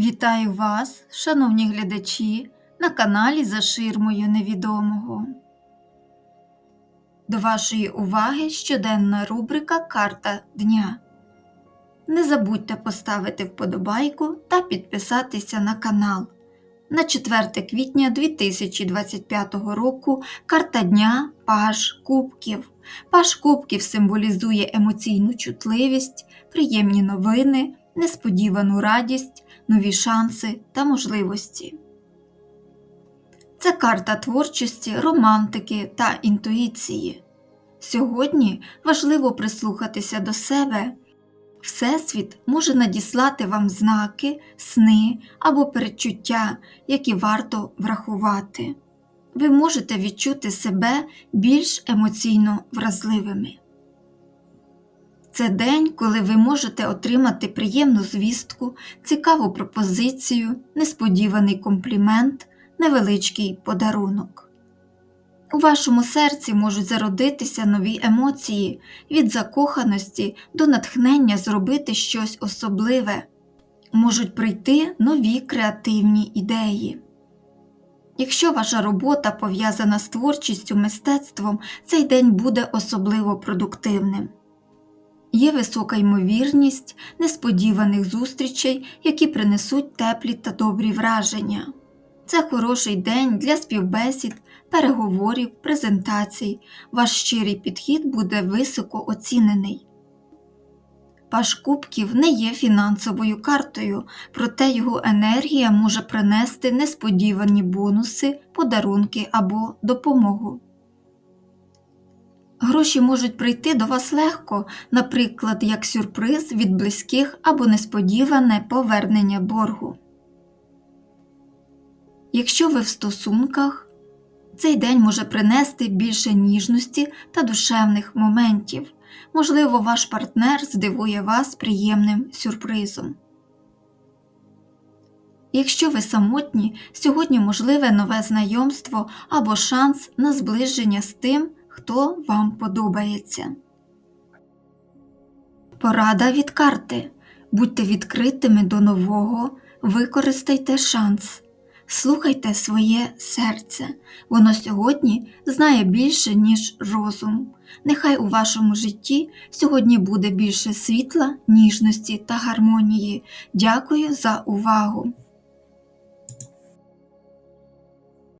Вітаю вас, шановні глядачі, на каналі За ширмою невідомого. До вашої уваги щоденна рубрика Карта дня. Не забудьте поставити вподобайку та підписатися на канал. На 4 квітня 2025 року карта дня Паж Кубків. Паж Кубків символізує емоційну чутливість, приємні новини, несподівану радість, нові шанси та можливості. Це карта творчості, романтики та інтуїції. Сьогодні важливо прислухатися до себе. Всесвіт може надіслати вам знаки, сни або передчуття, які варто врахувати. Ви можете відчути себе більш емоційно вразливими. Це день, коли ви можете отримати приємну звістку, цікаву пропозицію, несподіваний комплімент, невеличкий подарунок. У вашому серці можуть зародитися нові емоції від закоханості до натхнення зробити щось особливе, можуть прийти нові креативні ідеї. Якщо ваша робота пов'язана з творчістю, мистецтвом, цей день буде особливо продуктивним. Є висока ймовірність несподіваних зустрічей, які принесуть теплі та добрі враження. Це хороший день для співбесід, переговорів, презентацій. Ваш щирий підхід буде високо оцінений. Паш Кубків не є фінансовою картою, проте його енергія може принести несподівані бонуси, подарунки або допомогу. Гроші можуть прийти до вас легко, наприклад, як сюрприз від близьких або несподіване повернення боргу. Якщо ви в стосунках, цей день може принести більше ніжності та душевних моментів. Можливо, ваш партнер здивує вас приємним сюрпризом. Якщо ви самотні, сьогодні можливе нове знайомство або шанс на зближення з тим, хто вам подобається. Порада від карти. Будьте відкритими до нового, використайте шанс. Слухайте своє серце, воно сьогодні знає більше, ніж розум. Нехай у вашому житті сьогодні буде більше світла, ніжності та гармонії. Дякую за увагу!